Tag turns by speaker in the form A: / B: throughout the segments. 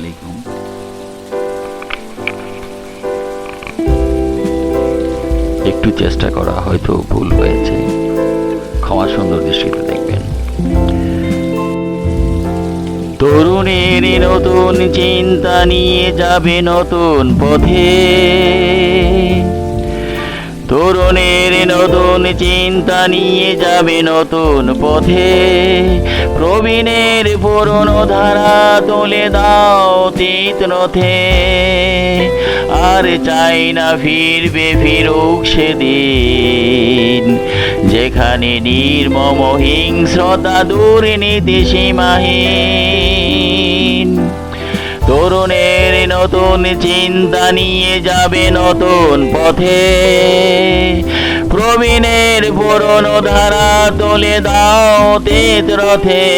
A: আলাইকুম। একটু চেষ্টা করা, হয়তো ভুল হয়েছে। ক্ষমা সুন্দর দৃষ্টিতে দেখবেন। তরুণের নতুন চিন্তা নিয়ে যাবে নতুন পথে। তরুণের নতুন চিন্তা নিয়ে যাবে নতুন পথে। প্রবীণের পুরনো ধারা তুলে দাও তিত নথে আর চাই না ফিরবে, ফিরুক সেদিন। যেখানে নির্মম হিংস্রতা দুর্নীতি সীমাহীন। তরুণের নতুন চিন্তা নিয়ে যাবে নতুন পথে। প্রবীণের পুরনো ধারা তোলে দাও তেত রথে।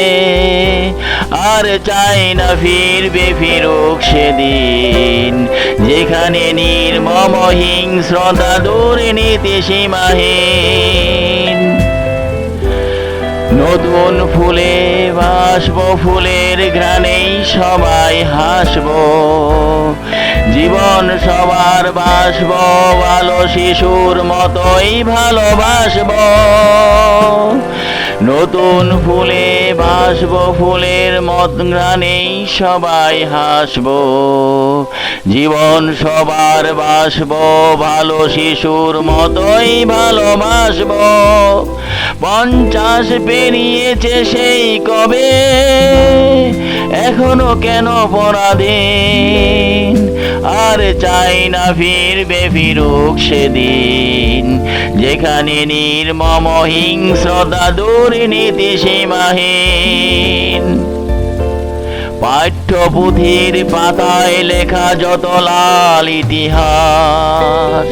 A: আর চাই না ফিরবে ফিরুক সেদিন। যেখানে নির্মম হিংস্রতা দুর্নীতি সীমাহীন। নতুন ফুলে বাসব ফুলের ঘ্রাণেই সবাই হাসব। জীবন সবার বাসব, ভালো শিশুর মতোই ভালোবাসব। নতুন ফুলে বাসব ফুলের মত ঘ্রাণেই সবাই হাসব। জীবন সবার বাসব, ভালো শিশুর মতোই ভালোবাসব। পঞ্চাশ পেরিয়েছে সেই কবে। এখনও কেন পরাধীন? আর চাই না ফিরবে ফিরুক সেদিন। যেখানে নির্মম হিংস্রতা দুর্নীতি সীমাহীন। পাঠ্যপুথির পাতায় লেখা যত লাল ইতিহাস,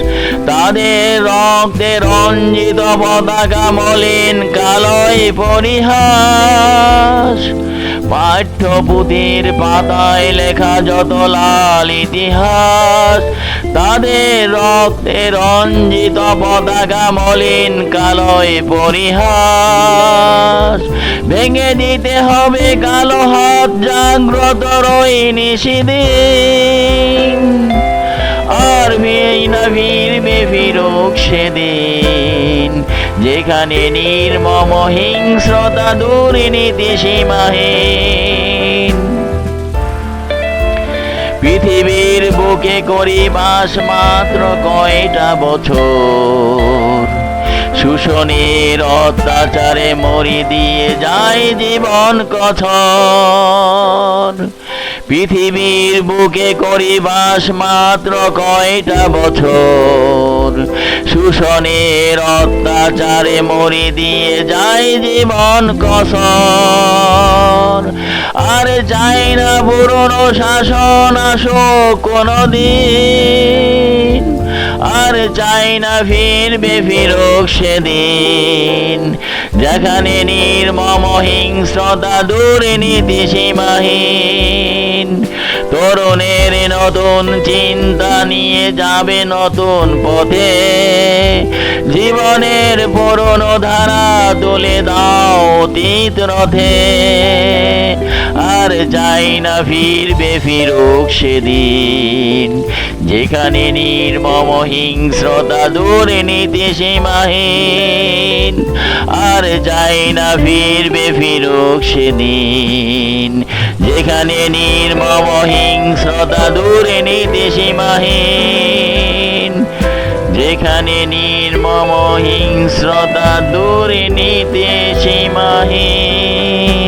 A: তাদের রক্তে রঞ্জিত পতাকা মলিন কালয় পরিহাস। পাঠ্যপুথির পাতায় লেখা যত লাল ইতিহাস, তাদের রক্তে রঞ্জিত পতাকা মলিন কালয় পরিহাস। ভেঙে দিতে হবে কালো হাত, জাগ্রত রই নিশিদিন। আর মেয়ে না ফিরবে ফিরুক সেদিন যেখানে নির্মম হিংস্রতা দুর্নীতি সীমাহীন। পৃথিবীর বুকে করি বাস মাত্র কয়টা বছর? শোষণের অত্যাচারে মরি দিয়ে যায় জীবন কথর পৃথিবীর বুকে করি বাস মাত্র কয়টা বছর? শোষণের অত্যাচারে মরি দিয়ে যায় জীবন কসর। আর চাই না পুরনো শাসন আসো কোনদিন। আর চাই না ফিরবে ফিরুক সেদিন। যেখানে নির্মম হিংস্রতা দুর্নীতি সীমাহীন। তরুণের নতুন চিন্তা নিয়ে যাবে নতুন পথে। জীবনের পুরনো ধারা তুলে দাও অতীত রথে। চাই না ফিরবে ফিরুক সেদিন। যেখানে নির্মম হিংস্রতা দুর্নীতি সীমাহীন। আর চাই না ফিরবে ফিরুক সেদিন। যেখানে নির্মম হিংস্রতা দুর্নীতি সীমাহীন। যেখানে নির্মম হিংস্রতা দুর্নীতি সীমাহীন।